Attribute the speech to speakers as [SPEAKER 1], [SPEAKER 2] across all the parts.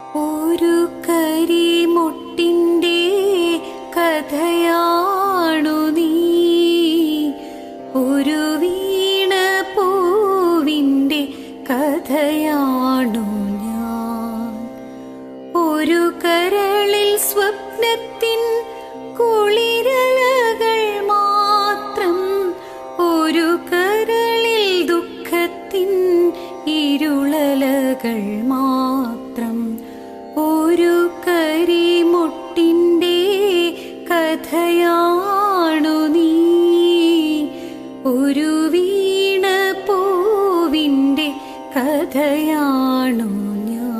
[SPEAKER 1] ഒരു കരിമുട്ടിന്റെ കഥയാണു നീ. ഒരു വീണ പൂവിന്റെ കഥയാണു ഞാൻ. ഒരു കരളിൽ സ്വപ്നത്തിൻ കുളിരലകൾ മാത്രം. ഒരു കരളിൽ ദുഃഖത്തിൻ ഇരുളലകൾ മാത്രം കഥയാണു ഞാൻ?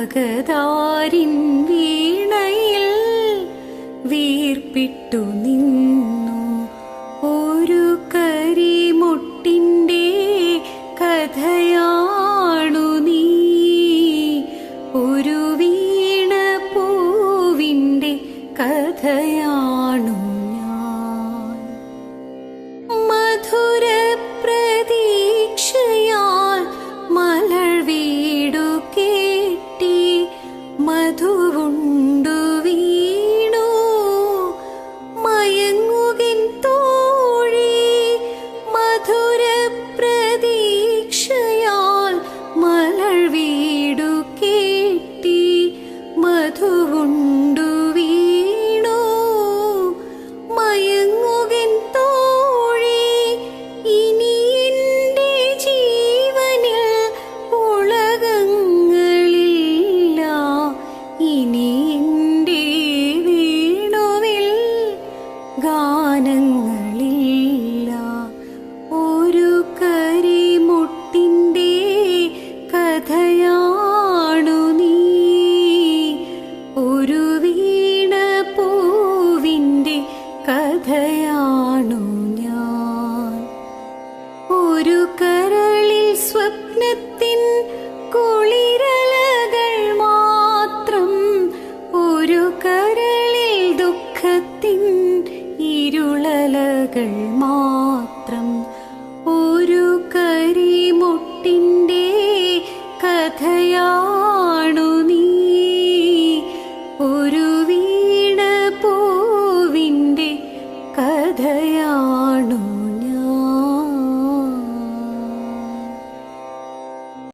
[SPEAKER 1] അകതാരിൻ വീണയിൽ വീർപ്പിട്ടു നിന്നു. ഒരു കരിമുട്ടിന്റെ കഥയാണു നീ. ഒരു വീണ പൂവിന്റെ കഥയാണു കഥയാണു നീ. ഒരു വീണ പൂവിന്റെ കഥയാണു ഞാൻ. ഒരു കരളിൽ സ്വപ്നത്തിൻ കുളിരലകൾ മാത്രം ഒരു കരളിൽ ദുഃഖത്തിൻ ഇരുളലകൾ മാത്രം കഥയാണു ഞാൻ.